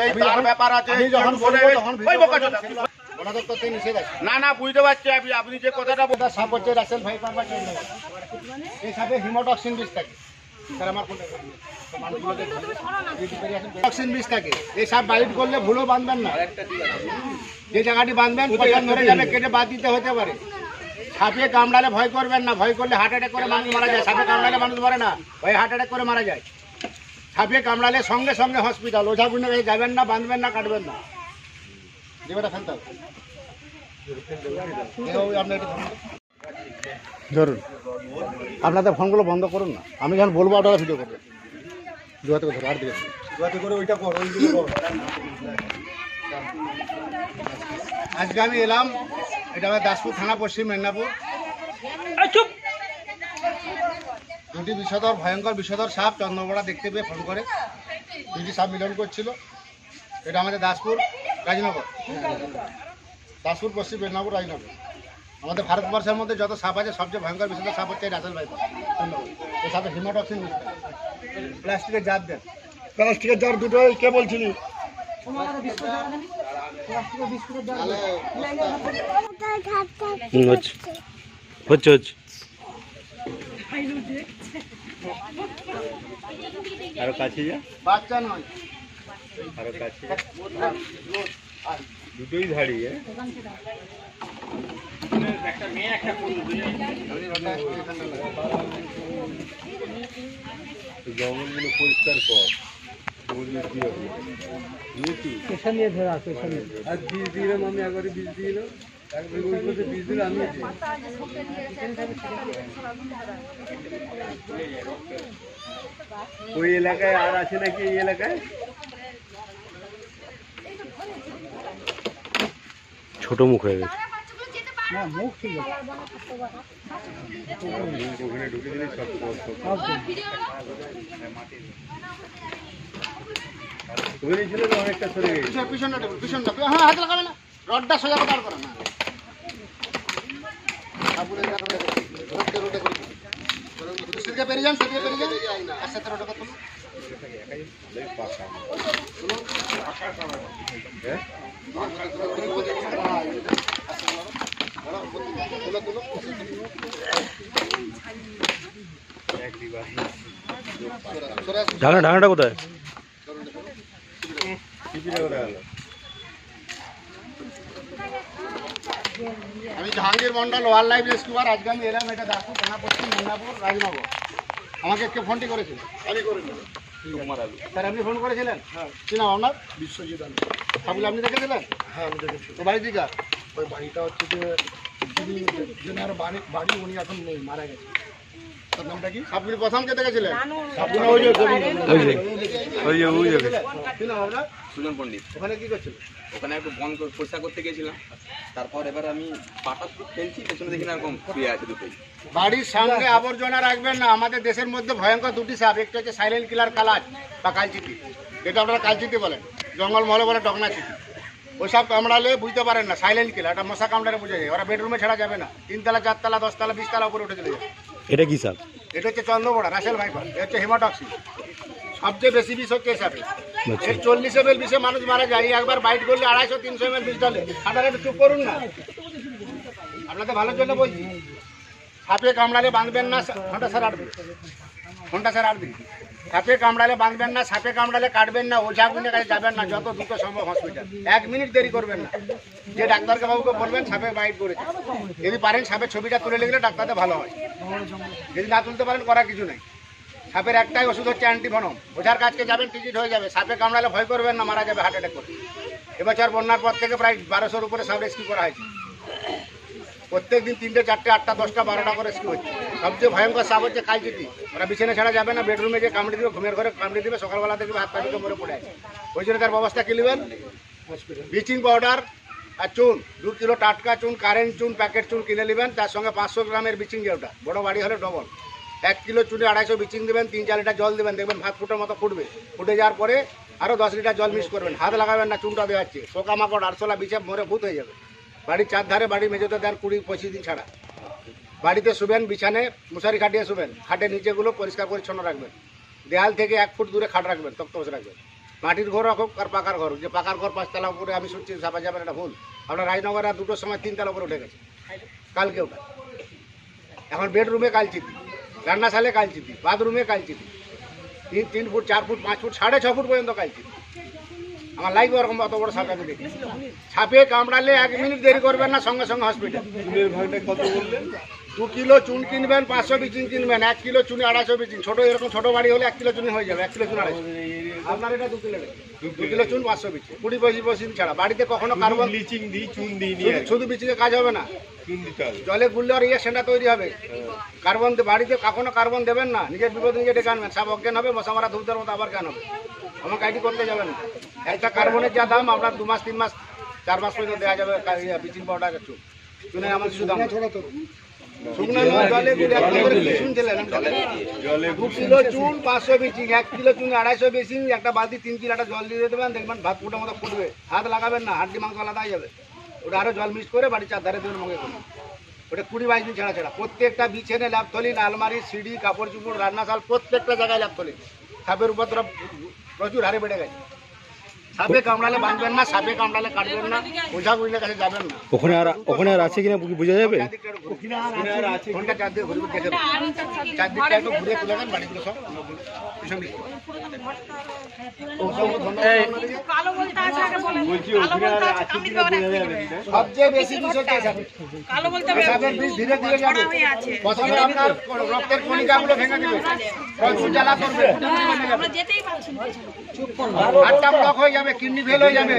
এই তার ব্যাপার আছে যখন বলব তখন ওই বোকা চোদা। না না বুঝতে পারছি আপনি আপনি যে কথাটা সাপ হচ্ছে রাসেল ভাইপার বা চন্দ্র এই সাপে হিমোটক্সিন বিষ থাকে। স্যার আমার টক্সিন বিষ থাকে। এই সাপ বাইট করলে ভুলো বাঁধবেন না। যে জায়গাটি বাঁধবেন পয়সা ধরে যাবে কেটে বাদ দিতে হতে পারে। সাপে কামড়ালে ভয় করবেন না ভয় করলে হার্ট অ্যাটাক করে মানুষ মারা যায়। সাপে কামড়ালে মানুষ মরে না ভয় হার্ট অ্যাটাক করে মারা যায়। সাপে কামড়ালে সঙ্গে সঙ্গে হসপিটাল ওঝা বুনে যাবেন না বাঁধবেন না কাটবেন না। যেটা ফেলতে ধরুন। আপনাদের ফোনগুলো বন্ধ করুন না। আমি যখন বলব আপনারা ভিডিও করবেন। দুয়াতে করে ধরো আর দিকে করে ওইটা কর আজকে আমি এলাম এটা আমার দাসপুর থানা পশ্চিম মেদিনীপুর। দুটি বিষধর ভয়ঙ্কর বিষধর সাপ চন্দ্রপড়া দেখতে পেয়ে ফোন করে। দুটি সাপ মিলন করছিল। এটা আমাদের দাসপুর রাজনগর। দাসপুর পশ্চিম মেদিনীপুর রাজনগর। আমাদের ভারতবর্ষের মধ্যে যত সাপ আছে সবচেয়ে ভয়ঙ্কর বিষধর সাপ হচ্ছে রাসেল ভাই। এই সাপে হিমোটক্সিন প্লাস্টিকের জার দেন। প্লাস্টিকের জার দুটো কে বলছিলি? হচ্ছে হচ্ছে। আরও কাছে যা। বাচ্চা নয়। আরও কাছে দুটোই ধাড়ি হ্যাঁ? জঙ্গলগুলো পরিষ্কার কর। বুঝলি কি হবে? বুঝেছি আর বীজ দিলাম আমি একবারে বীজ দিলাম। ওই এলাকায় আর আছে নাকি এই এলাকায়? ছোট মুখ হয়ে গেছে। ওখানে ঢুকে দিলে সব সব ওখানে ছিল তো অনেকটা সরে গেছে। পিছনটা পিছনটা হ্যাঁ হাত লাগাবে না। রডটা সোজা দাঁড় করা না পেরিয়ে যান সেদিকে পেরিয়ে যান আর রোডে কথা হ্যাঁ ঢাকা ঢাকাটা কোথায় আমি Jahangir Mondal wildlife rescuer আজকে আমি এলাম এটা দেখো থানা পশ্চিম মেদিনীপুর রাজনগর আমাকে কে ফোনটি করেছিল। আমি করেছিলাম স্যার আপনি ফোন করেছিলেন? হ্যাঁ। কি নাম আপনার? বিশ্বজিৎ আমি সাবুল আপনি দেখেছিলেন? হ্যাঁ আমি দেখেছি। তো বাড়ি দিকা? ওই বাড়িটা হচ্ছে যে যিনি যেনার বাড়ি বাড়ি উনি এখন নেই মারা গেছে আপনি প্রথম কে দেখেছিলেন? সুজন পণ্ডিত। ওখানে কি করছিলেন ওখানে একটু বন করে পরিষ্কার করতে গিয়েছিলাম। তারপর এবার আমি পাটা ফেলছি পেছনে দেখি না এরকম শুয়ে আছে দুটোই। বাড়ির সামনে আবর্জনা রাখবেন না আমাদের দেশের মধ্যে ভয়ঙ্কর দুটি সাপ একটা হচ্ছে সাইলেন্ট কিলার কালাজ বা কালচিতি যেটা আপনারা কালচিতি বলেন জঙ্গল মহলে বলে ডগনা চিতি ওই সব কামড়ালে বুঝতে পারেন না সাইলেন্ট কিলার এটা মশা কামড়ালে বুঝে যায়। ওরা বেডরুমে ছাড়া যাবে না। তিনতলা চারতলা দশতলা বিশতলা উপরে উঠে চলে যাবে। এটা কি সাপ এটা হচ্ছে চন্দ্রপড়া রাসেল ভাইপার এটা হচ্ছে হেমাটক্সি সবচেয়ে বেশি বিষ হচ্ছে সাপে। আচ্ছা। এর চল্লিশ এম এল বিষে মানুষ মারা যায়। একবার বাইট করলে আড়াইশো তিনশো এম এল বিষ ডালে আপনারা একটু চুপ করুন না। আপনাদের ভালোর জন্য বলছি সাপে কামড়ালে বাঁধবেন না ঘণ্টা স্যার আটবে। ঘণ্টা স্যার আটবে। সাপে কামড়ালে বাঁধবেন না, সাপে কামড়ালে কাটবেন না, ওঝা গুনের কাছে যাবেন না, যত দ্রুত সম্ভব হসপিটাল এক মিনিট দেরি করবেন না। যে ডাক্তারকে বাবুকে বলবেন, সাপে বাইট করেছে। যদি পারেন, সাপের ছবিটা তুলে লিখলে ডাক্তারদের ভালো হয়। যদি না তুলতে পারেন, করার কিছু নেই। সাপের একটাই ওষুধ হচ্ছে অ্যান্টিভনম ওঝার কাছকে যাবেন, টিকিট হয়ে যাবে। সাপে কামড়ালে ভয় করবেন না, মারা যাবে হার্ট অ্যাটাক করে। এবছর বন্যার পর থেকে প্রায় বারোশোর উপরে সাপ রেস্কিউ করা হয়েছে। প্রত্যেক দিন তিনটে, চারটে, আটটা, দশটা, বারোটা করে রেস্কিউ হচ্ছে। সবচেয়ে ভয়ঙ্কর সাপ হচ্ছে কালচিটি ওরা বিছানা ছাড়া যাবে না বেডরুমে যে কামড়ে দিবে, ঘুমের ঘরে কামড়ে দিবে, সকালবেলা দেখবে হাত পা দুটো মরে পড়ে আছে। ওই জন্য তার ব্যবস্থা কি নেবেন? ব্লিচিং পাউডার আর চুন, দু কিলো টাটকা চুন কারেন্ট চুন প্যাকেট চুন কিনে নেবেন। তার সঙ্গে পাঁচশো গ্রামের বিচিং যেটা বড় বাড়ি হলে ডবল এক কিলো চুনে আড়াইশো বিচিং দেবেন, তিন, চার লিটার জল দেবেন। দেখবেন ভাত ফুটোর মতো ফুটবে। ফুটে যাওয়ার পরে আরও দশ লিটার জল মিক্স করবেন। হাত লাগাবেন না, চুনটা দেওয়া হচ্ছে। পোকামাকড় আরশোলা বিছে মরে ভূত হয়ে যাবে। বাড়ির চারধারে বাড়ির মেঝেতে দেন কুড়ি পঁচিশ দিন ছাড়া। বাড়িতে শুবেন, বিছানে মশারি খাটিয়ে শুবেন খাটের নিচেগুলো পরিষ্কার পরিচ্ছন্ন রাখবেন। দেয়াল থেকে এক ফুট দূরে খাট রাখবেন, তক্ত বসে রাখবেন। মাটির ঘর হোক আর পাকার ঘর, যে পাকার ঘর পাঁচতলা উপরে আমি শুনছি চাপা যাবেন এটা ভুল। আপনার রাজনগরে আর দুটোর সময় তিনতলা উপরে উঠে গেছে। কালকে ওটা। এখন বেডরুমে কালচিতি, রান্নাশালে কালচিতি, বাথরুমে কালচিতি। তিন তিন ফুট, চার ফুট, পাঁচ ফুট, সাড়ে ছ ফুট পর্যন্ত কালচিতি। আমার লাগবে ওরকম অত বড় সাপ আমি দেখি সাপে কামড়ালে এক মিনিট দেরি করবেন না সঙ্গে সঙ্গে হসপিটাল চুনের ভাগটা কত বললেন? দু কিলো চুন কিনবেন পাঁচশো বিচিং কিনবেন এক কিলো চুনি আড়াইশো বিচিন ছোট এরকম ছোট বাড়ি হলে এক কিলো চুনি হয়ে যাবে এক কিলো চুন আড়াইশো। আপনার এটা দু কিলো দু কিলো চুন পাঁচশো বিচিং। কুড়ি পঁচিশ পঁচিশ ছাড়া। বাড়িতে কখনো কার্বন ব্লিচিং দিই চুন দিই শুধু- বিচিংয়ে কাজ হবে না। জলে গুললে আর ইয়ে রিয়াকশনটা তৈরি হবে। কার্বন বাড়িতে কখনো কার্বন দেবেন না। নিজের বিপদ নিজে ডেকে আনবেন। সব অজ্ঞান হবে মশা মারা ধূপদের মতো আবার কেন হবে? আমাকে আইডি করতে যাবেন একটা কার্বনের যা দাম, আপনার দু মাস, তিন মাস, চার মাস পর্যন্ত দেওয়া যাবে বিচিং পাউডার চুন চুনে আমার কিছু দাম। কিলো একটা একটা জল দিয়ে দেখবেন ভাত মতো ফুটবে। হাত লাগাবেন না মাংস আলাদা যাবে ওটা আরও জল মিক্স করে বাড়ির ওটা কুড়ি বাইশ দিন ছাড়া ছাড়া। প্রত্যেকটা বিছেনে ল্যাপথলিন আলমারি, সিঁড়ি, কাপড় চুপড়, রান্নাশাল, প্রত্যেকটা জায়গায় ল্যাপথলিন সাপের উপদ্রব প্রচুর হারে বেড়ে গেছে সাপে কামড়ালে বাঁধবেন না সাপে কামড়ালে কাটবেন না ওঝা গুলির কাছে যাবেন না। ওখানে আর ওখানে আর আছে কিনা বোঝা যাবে? ফোনটা চার দিয়ে ঘুরে দেখে। চারদিকটা একটু ঘুরে তুলে দেন বাড়িগুলো সব দিকে। সবচেয়ে বেশি বিষ হচ্ছে সাপের। কালো বলতে এই সাপের বিষ ধীরে ধীরে যাবে। প্রথমে আপনার রক্তের কণিকাগুলো ভেঙে দিবে। জ্বালা করবে। আমরা যেতেই পারছি হাতটা ব্লক হয়ে যাবে। কিডনি ফেল হয়ে যাবে।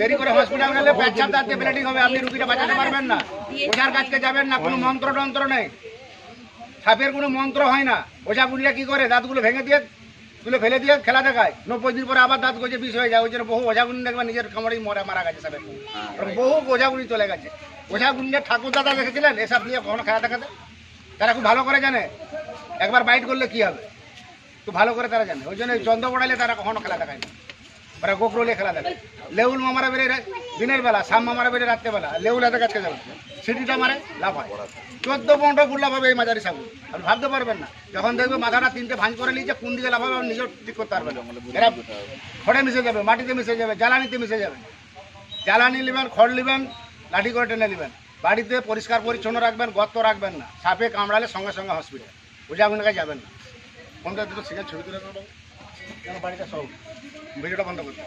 দেরি করে হসপিটাল গেলে পেচ্ছাপ দাঁতে ব্লিডিং হবে, আপনি রুগীটা বাঁচাতে পারবেন না। ওঝার কাছকে যাবেন না, কোনো মন্ত্র টন্ত্র নেই। সাপের কোনো মন্ত্র হয় না। ওঝা বুড়িয়া কি করে? দাঁতগুলো ভেঙে দিয়ে, তুলে ফেলে দিয়ে খেলা দেখায়। নব্বই দিন পরে আবার দাঁত গজে বিষ হয়ে যায়, ওই জন্য বহু ওঝাগুনি দেখবেন, নিজের খামারেই মরে, মারা গেছে সাপের বহু ওঝাগুনি চলে গেছে। ওঝাগুনির ঠাকুর দাদা দেখেছিলেন? এসব নিয়ে কখনো খেলা দেখাতে? তারা খুব ভালো করে জানে। একবার বাইট করলে কি হবে? খুব ভালো করে তারা জানে। ওই জন্য চন্দ্র পড়াইলে তারা কখনো খেলা দেখায় না ওরা গোকরোলে খেলা দেখায় লেউল মামারা বেড়ে দিনের বেলা সাম মামারা বেড়ে রাত্রেবেলা, লেউল হাতে কাছে যাবে। সিটিটা মারে লাভ হয়। চোদ্দ পনেরো লাভ হবে এই মাঝারি সাগুন আপনি ভাবতে পারবেন না, যখন দেখবে মাথাটা তিনটে ভাঁজ করে নিয়েছে, কোন দিকে লাভ হবে আপনি নিজেও ঠিক করতে পারবেন এরা খড়ে মিশে যাবে, মাটিতে মিশে যাবে, জ্বালানিতে মিশে যাবে। জ্বালানি নেবেন, খড় নেবেন, লাঠি করে টেনে নেবেন। বাড়িতে পরিষ্কার পরিচ্ছন্ন রাখবেন, গর্ত রাখবেন না। সাপে কামড়ালে সঙ্গে সঙ্গে হসপিটাল ওঝা কাছে যাবেন না। ফোনটা দুটো সিগন্যাল ছবি তুলে বাড়িটা সব ভিডিওটা বন্ধ করতে